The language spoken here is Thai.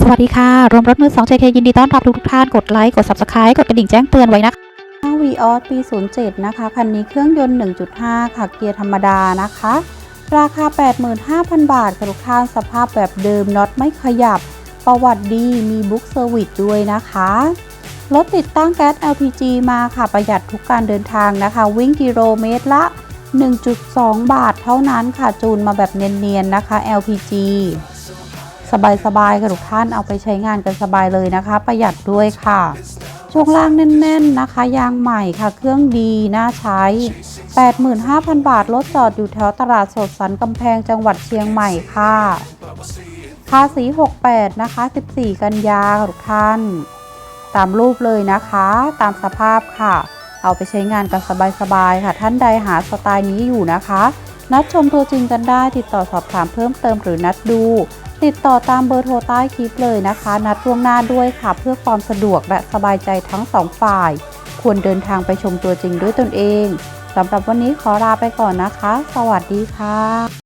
สวัสดีค่ะ รวมรถมือ 2 JK ยินดีต้อนรับทุกท่านกดไลค์ กด Subscribe กดกระดิ่งแจ้งเตือนไว้นะคะ วีออสปี 07 นะคะ คันนี้เครื่องยนต์ 1.5 ค่ะ เกียร์ธรรมดานะคะ ราคา 85,000 บาทค่ะทุกท่านสภาพแบบเดิมน็อตไม่ขยับ ประวัติดีมีบุ๊กเซอร์วิสด้วยนะคะ รถติดตั้งแก๊ส LPG มาค่ะประหยัดทุกการเดินทางนะคะ วิ่งกิโลเมตรละ 1.2 บาทเท่านั้นค่ะจูนมาแบบเนียนๆนะคะ LPG สบายๆค่ะทุกท่านเอาไปใช้งานกันสบายเลยนะคะ ประหยัดด้วยค่ะช่วงล่างแน่น ๆนะคะ ยางใหม่ค่ะ เครื่องดีน่าใช้ 85,000 บาทรถจอดอยู่แถวตลาดสดสันกำแพงจังหวัดเชียงใหม่ค่ะภาษี 68 นะคะ 14 กันยาค่ะทุกท่าน ตามรูปเลยนะคะ ตามสภาพค่ะ เอาไปใช้งานกันสบายๆค่ะ ท่านใดหาสไตล์นี้อยู่นะคะ นัดชมตัวจริงกันได้ติดต่อสอบถามเพิ่มเติมหรือนัดดู ติดต่อตามเบอร์โทรใต้คลิปเลยนะคะ นัดล่วงหน้าด้วยค่ะ เพื่อความสะดวกและสบายใจทั้งสองฝ่าย ควรเดินทางไปชมตัวจริงด้วยตนเองสำหรับวันนี้ขอลาไปก่อนนะคะ สวัสดีค่ะ